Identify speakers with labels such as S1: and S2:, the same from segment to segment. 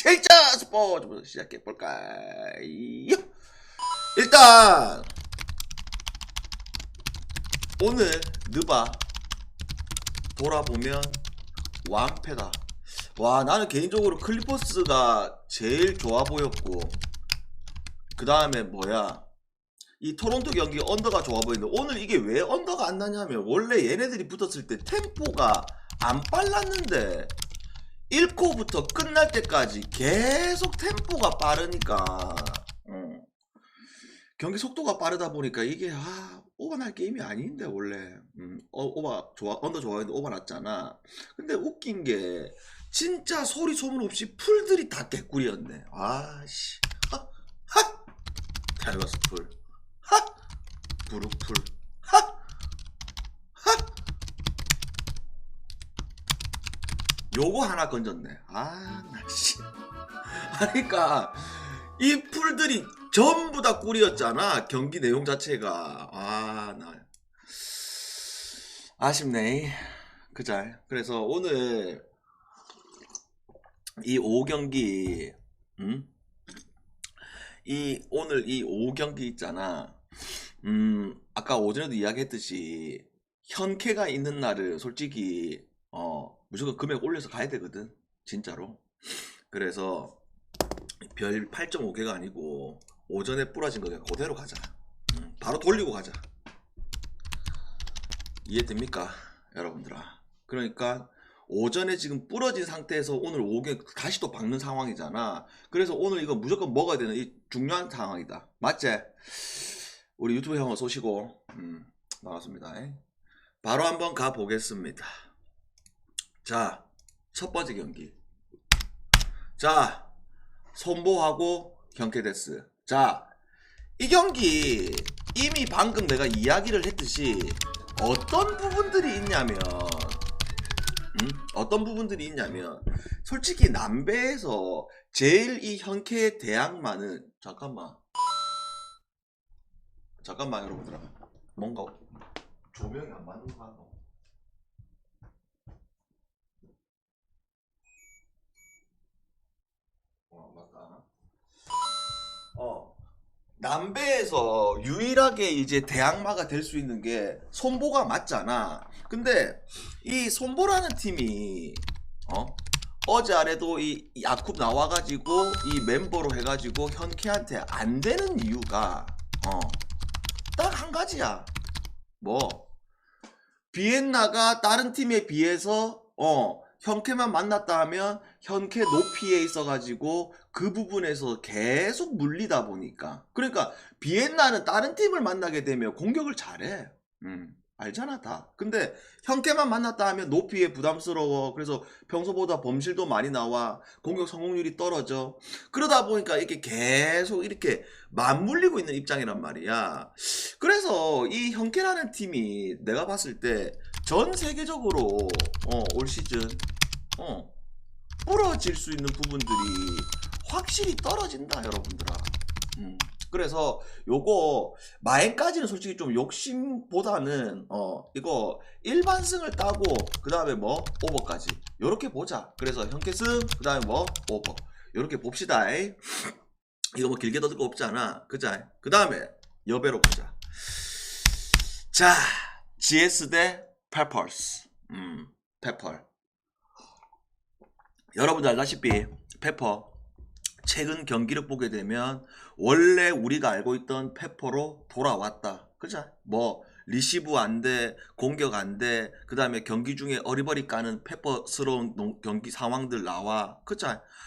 S1: 실전 스포츠부터 시작해 볼까요? 일단 오늘 느바 돌아보면 완패다. 와 나는 개인적으로 클리퍼스가 제일 좋아 보였고 그 다음에 뭐야 이 토론토 경기 언더가 좋아 보이는데 오늘 이게 왜 언더가 안 나냐면 원래 얘네들이 붙었을 때 템포가 안 빨랐는데 1코부터 끝날 때까지 계속 템포가 빠르니까. 어. 경기 속도가 빠르다 보니까 이게 아 오버날 게임이 아닌데 원래. 음, 어, 오버 좋아 언더 좋아했는데 오버 났잖아. 근데 웃긴 게 진짜 소리 소문 없이 풀들이 다 개꿀이었네. 아씨. 하! 타이거스 풀. 하! 브루풀 하! 하! 요거 하나 건졌네. 아나 씨. 그러니까 이 풀들이 전부 다 꿀이었잖아 경기 내용 자체가. 아나 아쉽네. 그잘. 그래서 오늘 이 5경기 음? 이 오늘 이 5경기 있잖아. 음 아까 오전에도 이야기했듯이 현캐가 있는 날은 솔직히 어 무조건 금액 올려서 가야 되거든. 진짜로. 그래서 별 8.5개가 아니고 오전에 부러진 거 그냥 그대로 가자. 음, 바로 돌리고 가자. 이해됩니까 여러분들아? 그러니까 오전에 지금 부러진 상태에서 오늘 오게 다시 또 박는 상황이잖아. 그래서 오늘 이거 무조건 먹어야 되는 이 중요한 상황이다. 맞지? 우리 유튜브 형어 쏘시고 음, 반갑습니다. 바로 한번 가보겠습니다 자, 첫 번째 경기. 자, 손보하고 경쾌데스. 자, 이 경기 이미 방금 내가 이야기를 했듯이 어떤 부분들이 있냐면, 음? 어떤 부분들이 있냐면, 솔직히 남배에서 제일 이 현캐의 대항마는 잠깐만, 잠깐만 여러분들아, 뭔가 조명이 안 맞는 거 같나? 어, 맞다. 어. 남배에서 유일하게 이제 대항마가 될 수 있는 게 손보가 맞잖아. 근데 이 손보라는 팀이 어? 어제 아래도 이 야쿱 나와가지고 이 멤버로 해가지고 현캐한테 안 되는 이유가 어. 딱 한 가지야. 뭐 비엔나가 다른 팀에 비해서 어 현캐만 만났다 하면 현캐 높이에 있어가지고 그 부분에서 계속 물리다 보니까. 그러니까 비엔나는 다른 팀을 만나게 되면 공격을 잘해. 음 알잖아 다. 근데 현캐만 만났다 하면 높이에 부담스러워. 그래서 평소보다 범실도 많이 나와. 공격 성공률이 떨어져. 그러다 보니까 이렇게 계속 이렇게 맞물리고 있는 입장이란 말이야. 그래서 이 현캐라는 팀이 내가 봤을 때 전 세계적으로 어, 올 시즌 어, 부러질 수 있는 부분들이 확실히 떨어진다 여러분들아. 음, 그래서 요거 마엔까지는 솔직히 좀 욕심보다는 어 이거 일반승을 따고 그 다음에 뭐 오버까지 요렇게 보자. 그래서 현캐승 그 다음에 뭐 오버. 요렇게 봅시다 이거 뭐 길게 더들 거 없지 않아. 그자. 그 다음에 여배로 보자. 자 GS 대 페퍼스 음 페펄 여러분들 알다시피 페퍼 최근 경기를 보게 되면 원래 우리가 알고 있던 페퍼로 돌아왔다. 그죠? 뭐 리시브 안 돼, 공격 안 돼, 그 다음에 경기 중에 어리버리 까는 페퍼스러운 농- 경기 상황들 나와. 그죠?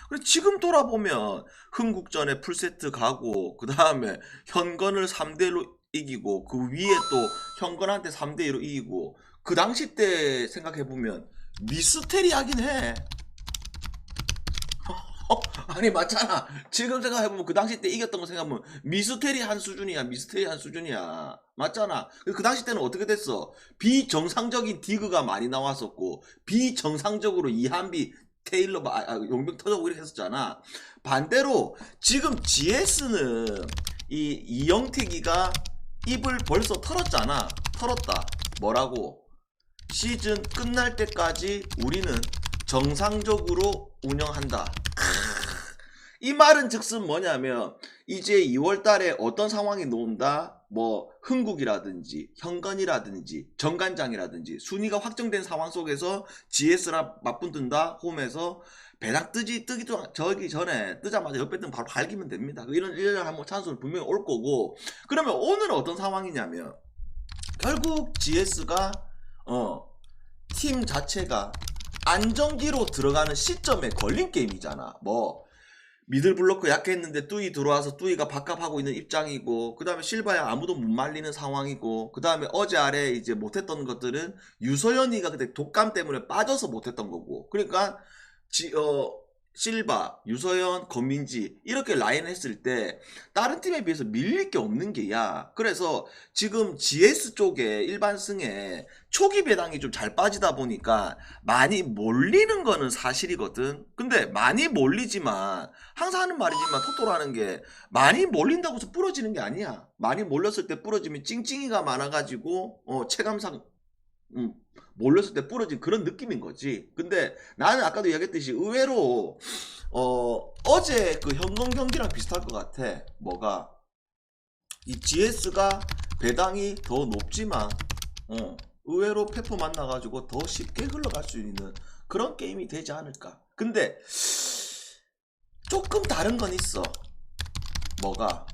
S1: 그래 지금 돌아보면 흥국전에 풀세트 가고 그 다음에 현건을 3대1로 이기고 그 위에 또 현건한테 3대2로 이기고 그 당시 때 생각해보면 미스테리 하긴 해. 어? 아니 맞잖아. 지금 생각해보면 그 당시 때 이겼던 거 생각하면 미스테리 한 수준이야. 미스테리 한 수준이야. 맞잖아. 그 당시 때는 어떻게 됐어? 비정상적인 디그가 많이 나왔었고 비정상적으로 이한비 테일러 아, 아, 용병 터져고 이렇게 했었잖아. 반대로 지금 GS는 이 이영택이가 입을 벌써 털었잖아. 털었다. 뭐라고? 시즌 끝날 때까지 우리는 정상적으로 운영한다. 이 말은 즉슨 뭐냐면 이제 2월 달에 어떤 상황이 나온다? 뭐 흥국이라든지 현건이라든지 정관장이라든지 순위가 확정된 상황 속에서 GS랑 맞붙는다 홈에서 배당 뜨지 뜨기 전 저기 전에 뜨자마자 옆에 뜨면 바로 갈기면 됩니다. 이런 이런 한번 찬스는 분명히 올 거고 그러면 오늘은 어떤 상황이냐면 결국 GS가 어 팀 자체가 안정기로 들어가는 시점에 걸린 게임이잖아. 뭐 미들 블로크 약했는데 뚜이 들어와서 뚜이가 바값하고 있는 입장이고 그 다음에 실바야 아무도 못 말리는 상황이고 그 다음에 어제 아래 이제 못했던 것들은 유서연이가 그때 독감 때문에 빠져서 못했던 거고 그러니까 지, 어, 실바, 유서연, 권민지 이렇게 라인 했을 때 다른 팀에 비해서 밀릴 게 없는 게야. 그래서 지금 GS 쪽에 일반 승에 초기 배당이 좀 잘 빠지다 보니까 많이 몰리는 거는 사실이거든. 근데 많이 몰리지만 항상 하는 말이지만 토토라는 게 많이 몰린다고 해서 부러지는 게 아니야. 많이 몰렸을 때 부러지면 찡찡이가 많아가지고 어, 체감상 음, 몰렸을 때 부러진 그런 느낌인 거지. 근데 나는 아까도 이야기했듯이 의외로 어, 어제 그 현동 경기랑 비슷할 것 같아. 뭐가 이 GS가 배당이 더 높지만 어, 의외로 페퍼 만나가지고 더 쉽게 흘러갈 수 있는 그런 게임이 되지 않을까. 근데 조금 다른 건 있어. 뭐가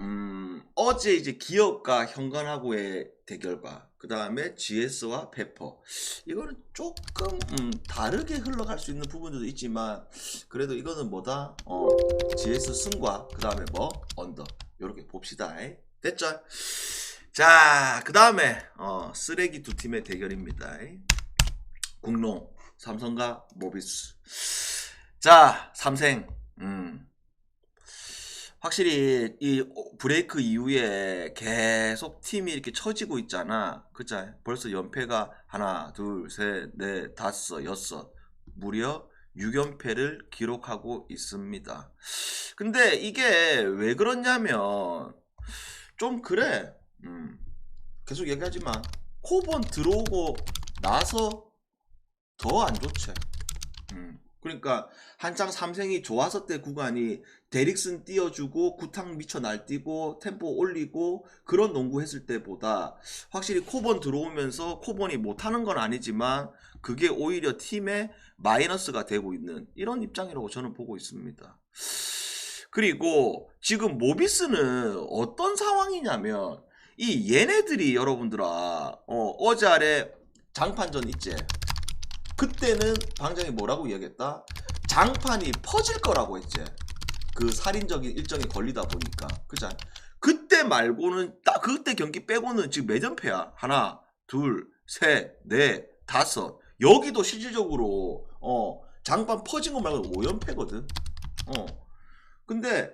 S1: 음, 어제 이제 기업과 현관하고의 대결과 그 다음에 GS와 페퍼. 이거는 조금 음, 다르게 흘러갈 수 있는 부분들도 있지만 그래도 이거는 뭐다? 어, GS 승과 그 다음에 뭐? 언더. 이렇게 봅시다. 됐죠? 자그 다음에 어, 쓰레기 두 팀의 대결입니다. 국농 삼성과 모비스. 자 삼생. 음. 확실히 이 브레이크 이후에 계속 팀이 이렇게 처지고 있잖아. 그자 벌써 연패가 하나, 둘, 셋, 넷, 다섯, 여섯. 무려 6연패를 기록하고 있습니다. 근데 이게 왜 그러냐면 좀 그래. 음, 계속 얘기하지만 코본 들어오고 나서 더 안 좋지. 음, 그러니까 한창 삼생이 좋았을 때 구간이 데릭슨 띄워주고 구탕 미쳐 날뛰고 템포 올리고 그런 농구 했을 때보다 확실히 코본 들어오면서 코본이 못하는 건 아니지만 그게 오히려 팀에 마이너스가 되고 있는 이런 입장이라고 저는 보고 있습니다. 그리고 지금 모비스는 어떤 상황이냐면 이 얘네들이 여러분들아 어, 제 아래 장판전 있지 그때는 방장이 뭐라고 이야기했다 장판이 퍼질 거라고 했지 그 살인적인 일정이 걸리다 보니까 그죠? 그때 말고는 딱 그때 경기 빼고는 지금 몇 연패야? 하나, 둘, 셋, 넷, 다섯. 여기도 실질적으로 어 장판 퍼진 거 말고 5연패거든. 어. 근데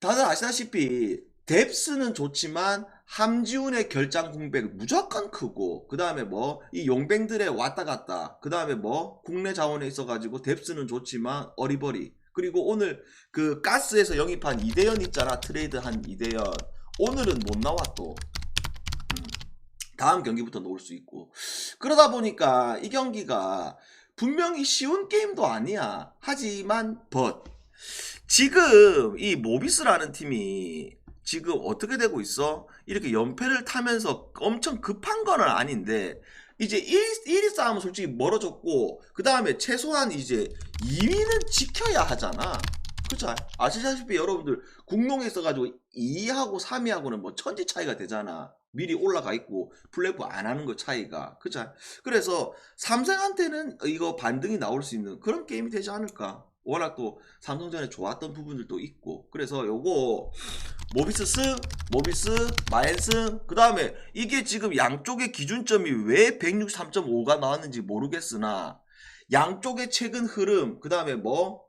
S1: 다들 아시다시피 뎁스는 좋지만 함지훈의 결장 공백 무조건 크고 그 다음에 뭐 이 용뱅들의 왔다 갔다 그 다음에 뭐 국내 자원에 있어가지고 뎁스는 좋지만 어리버리 그리고 오늘 그 가스에서 영입한 이대현 있잖아 트레이드 한 이대현. 오늘은 못 나와 또. 음, 다음 경기부터 놓을 수 있고. 그러다 보니까 이 경기가 분명히 쉬운 게임도 아니야. 하지만 벗 지금 이 모비스라는 팀이 지금 어떻게 되고 있어? 이렇게 연패를 타면서 엄청 급한 건 아닌데 이제 1, 1위 싸움은 솔직히 멀어졌고 그 다음에 최소한 이제 2위는 지켜야 하잖아 그쵸? 아시다시피 여러분들 국농에 있어가지고 2위하고 3위하고는 뭐 천지 차이가 되잖아 미리 올라가 있고 플레이오프 안 하는 거 차이가 그쵸? 그래서 삼성한테는 이거 반등이 나올 수 있는 그런 게임이 되지 않을까 워낙 또 삼성전에 좋았던 부분들도 있고 그래서 요거 모비스 승, 모비스 마엔 승, 그 다음에 이게 지금 양쪽의 기준점이 왜 163.5가 나왔는지 모르겠으나 양쪽의 최근 흐름, 그 다음에 뭐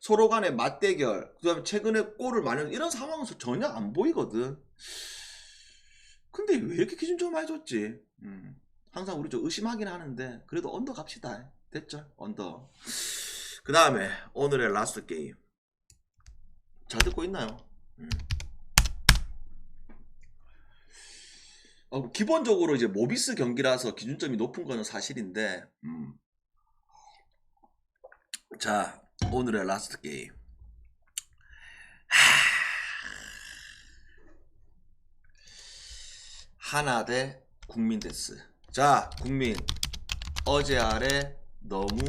S1: 서로 간의 맞대결, 그 다음에 최근에 골을 많이 이런 상황은 전혀 안 보이거든. 근데 왜 이렇게 기준점 많이 줬지? 음, 항상 우리 좀 의심하긴 하는데 그래도 언더 갑시다. 됐죠? 언더. 그 다음에 오늘의 라스트 게임 잘 듣고 있나요? 음. 어, 뭐 기본적으로 이제 모비스 경기라서 기준점이 높은 거는 사실인데 음. 자 오늘의 라스트 게임 하나 대 국민 데스 자 국민 어제 아래 너무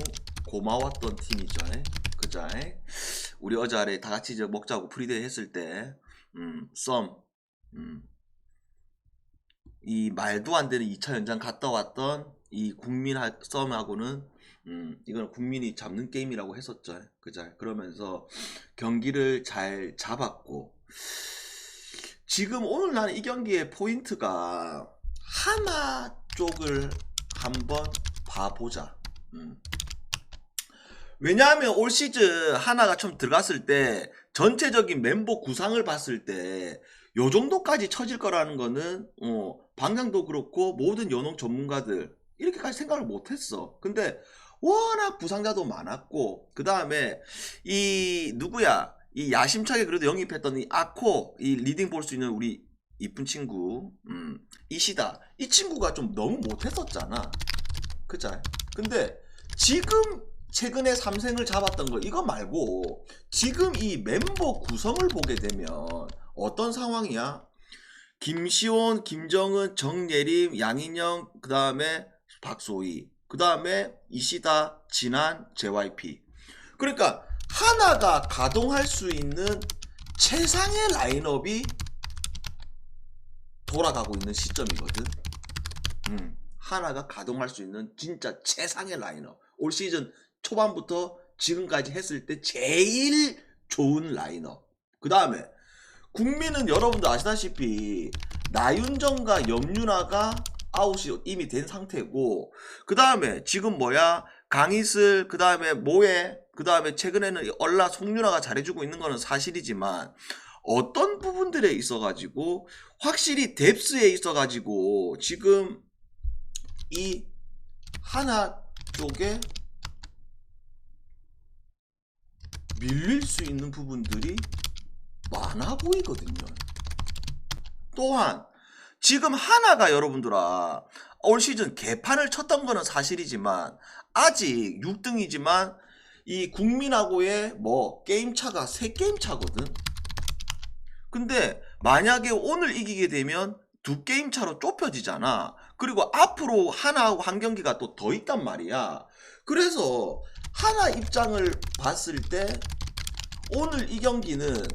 S1: 고마웠던 팀이죠. 에? 우리 어제 다 같이 저 먹자고 프리데이 했을 때, 음, 썸, 음, 이 말도 안 되는 2차 연장 갔다 왔던 이 국민 하- 썸하고는 음, 이건 국민이 잡는 게임이라고 했었죠. 그죠? 그러면서 경기를 잘 잡았고 지금 오늘 나는 이 경기의 포인트가 하나 쪽을 한번 봐보자. 음. 왜냐하면 올 시즌 하나가 처음 들어갔을 때 전체적인 멤버 구상을 봤을 때 요 정도까지 처질 거라는 거는 어, 방장도 그렇고 모든 연홍 전문가들 이렇게까지 생각을 못했어. 근데 워낙 부상자도 많았고 그 다음에 이 누구야 이 야심차게 그래도 영입했던 이 아코 이 리딩 볼 수 있는 우리 이쁜 친구 음, 이시다 이 친구가 좀 너무 못했었잖아. 그자. 근데 지금 최근에 삼생을 잡았던 거 이거 말고 지금 이 멤버 구성을 보게 되면 어떤 상황이야? 김시원, 김정은, 정예림, 양인영, 그 다음에 박소희, 그 다음에 이시다, 진한, JYP. 그러니까 하나가 가동할 수 있는 최상의 라인업이 돌아가고 있는 시점이거든. 음, 하나가 가동할 수 있는 진짜 최상의 라인업. 올 시즌 초반부터 지금까지 했을 때 제일 좋은 라인업. 그 다음에 국민은 여러분들 아시다시피 나윤정과 염윤아가 아웃이 이미 된 상태고 그 다음에 지금 뭐야 강희슬 그 다음에 모에 그 다음에 최근에는 얼라 송윤아가 잘해주고 있는 거는 사실이지만 어떤 부분들에 있어가지고 확실히 뎁스에 있어가지고 지금 이 하나 쪽에 밀릴 수 있는 부분들이 많아 보이거든요. 또한 지금 하나가 여러분들아 올 시즌 개판을 쳤던 거는 사실이지만 아직 6등이지만 이 국민하고의 뭐 게임 차가 3게임 차거든. 근데 만약에 오늘 이기게 되면 두 게임 차로 좁혀지잖아. 그리고 앞으로 하나하고 한 경기가 또 더 있단 말이야. 그래서 하나 입장을 봤을 때 오늘 이 경기는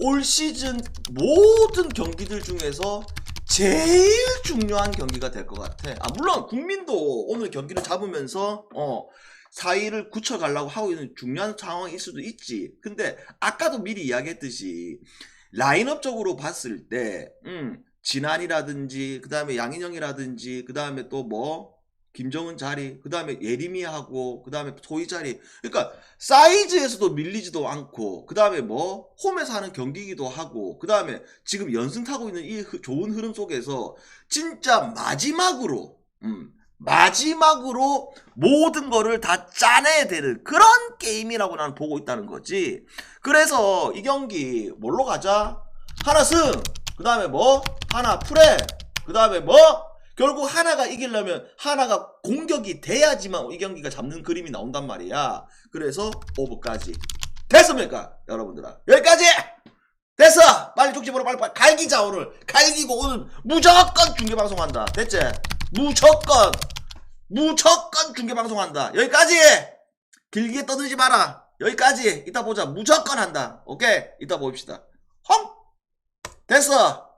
S1: 올 시즌 모든 경기들 중에서 제일 중요한 경기가 될 것 같아. 아, 물론 국민도 오늘 경기를 잡으면서 어 4위를 굳혀가려고 하고 있는 중요한 상황일 수도 있지. 근데 아까도 미리 이야기했듯이 라인업적으로 봤을 때 음, 진한이라든지 그 다음에 양인영이라든지 그 다음에 또뭐 김정은 자리 그 다음에 예림이하고 그 다음에 소희 자리. 그러니까 사이즈에서도 밀리지도 않고 그 다음에 뭐 홈에서 하는 경기이기도 하고 그 다음에 지금 연승 타고 있는 이 흐- 좋은 흐름 속에서 진짜 마지막으로 음, 마지막으로 모든 거를 다 짜내야 되는 그런 게임이라고 나는 보고 있다는 거지. 그래서 이 경기 뭘로 가자? 하나 승 그 다음에 뭐? 하나 프레 그 다음에 뭐 결국 하나가 이기려면 하나가 공격이 돼야지만 이 경기가 잡는 그림이 나온단 말이야. 그래서 오버까지 됐습니까, 여러분들아? 여기까지 됐어. 빨리 쪽집으로 빨리 빨리 갈기자 오늘. 갈기고 오늘 무조건 중계 방송한다. 됐지? 무조건 무조건 중계 방송한다. 여기까지. 길게 떠들지 마라. 여기까지. 이따 보자. 무조건 한다. 오케이. 이따 봅시다. 헝 됐어.